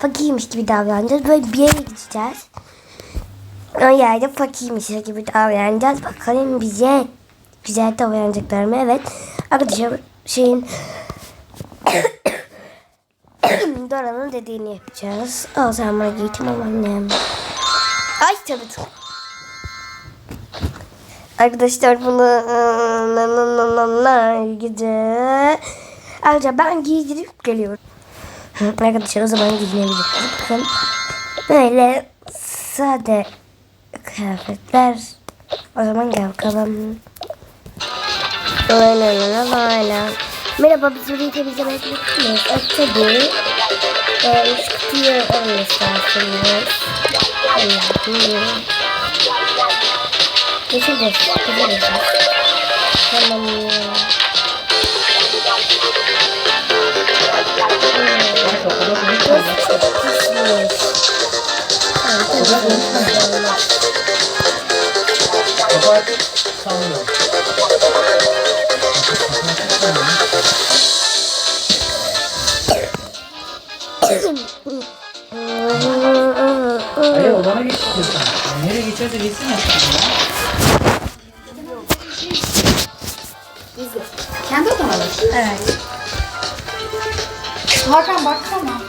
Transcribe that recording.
fakirmiş gibi davranacağız. Böyle bir yere gideceğiz. O yerde fakirmiş gibi davranacağız. Bakalım bize güzel davranacaklar mı? Evet. Arkadaşlar şeyin Dora'nın dediğini yapacağız. O zaman tamam annem. Ay tabii. Arkadaşlar bunu ıı, na na na na na güzel. Ayrıca ben giydirip geliyorum. Arkadaşlar o zaman giyinebiliriz. Bakın böyle sade kıyafetler. O zaman gel bakalım. Aynen aynen aynen. Merhaba biz burayı temizlemek istiyoruz. Evet tabii. Ee, üç kutuyu alın isterseniz. Allah'ım. Geçeceğiz. Geçeceğiz. Tamam ya. Hayır odana geç istiyorsan. Nereye geçerse geçsin ya. Kendi odana mı? Evet. Hakan baksana.